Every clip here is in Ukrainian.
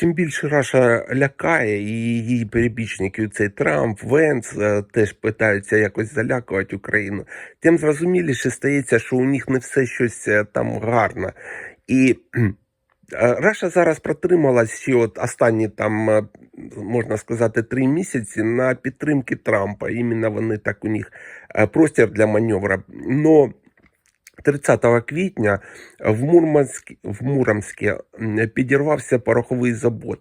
чим більше Раша лякає, і її перебічники, цей Трамп, Венс е, теж питаються якось залякувати Україну, тим зрозуміліше стається, що у них не все щось е, там гарно. І е, Раша зараз протрималась ще от останні там, можна сказати, три місяці на підтримки Трампа. Іменно вони так у них простір для маневра. Но 30 квітня в Мурманськ, в Муромське підірвався пороховий завод.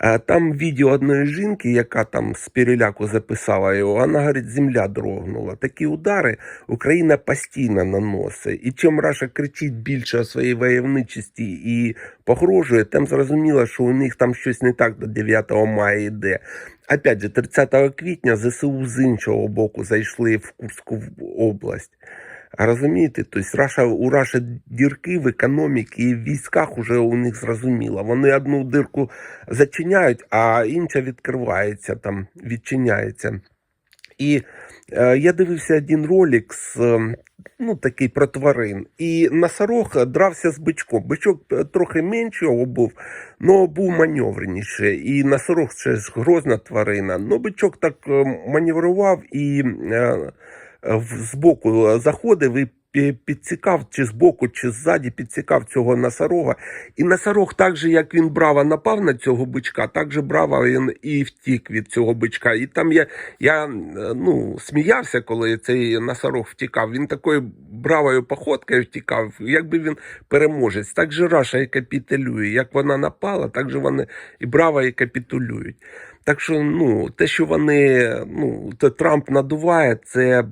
Е, Там відео одної жінки, яка там з переляку записала його, вона говорить, земля дрогнула. Такі удари Україна постійно наносить. І чим Раша кричить більше о своїй войовничості і погрожує, тим зрозуміло, що у них там щось не так до 9 мая йде. Опять же, 30 квітня ЗСУ з іншого боку зайшли в Курську область. Розумієте, тобто Раша, у Раші дірки в економіці і в військах уже у них зрозуміло. Вони одну дирку зачиняють, а інша відкривається, там, відчиняється. І е, я дивився один ролик з, е, ну, такий про тварин. І носорог дрався з бичком. Бичок е, трохи меншого був, але був маневреніший. І носорог це ж грозна тварина. Ну, бичок так е, маневрував і е, в- збоку заходив і пі- підцікав, чи збоку, чи ззаді підцікав цього носорога. І носорог, так же, як він браво напав на цього бичка, так же браво він і втік від цього бичка. І там я, я е, ну, сміявся, коли цей носорог втікав. Він такою бравою походкою втікав, якби він переможець. Так же Раша і капітулює. Як вона напала, так же вони і браво і капітулюють. Так що, ну, те, що вони, ну, то Трамп надуває, це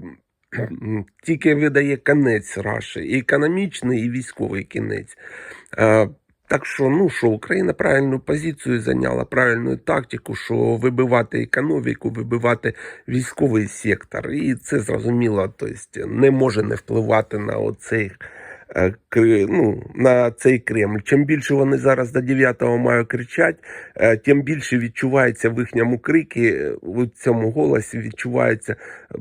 тільки видає кінець Раші, і економічний, і військовий кінець. Так що, ну що, Україна правильну позицію зайняла, правильну тактику, що вибивати економіку, вибивати військовий сектор. І це зрозуміло, тобто не може не впливати на оцей. Е, ну, на цей Кремль. Чим більше вони зараз до 9 мая кричать, е, тим більше відчувається в їхньому крикі, е, у цьому голосі відчувається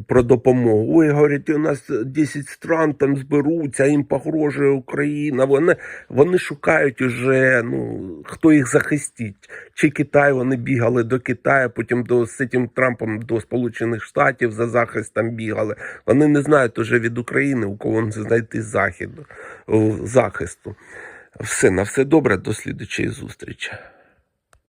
про допомогу. Ой, говорять, у нас 10 стран там зберуться, їм погрожує Україна. Вони, вони шукають уже, ну, хто їх захистить. Чи Китай, вони бігали до Китаю, потім до, з цим Трампом до Сполучених Штатів за захистом бігали. Вони не знають уже від України, у кого знайти захід, захисту. Все, на все добре, до слідчої зустрічі.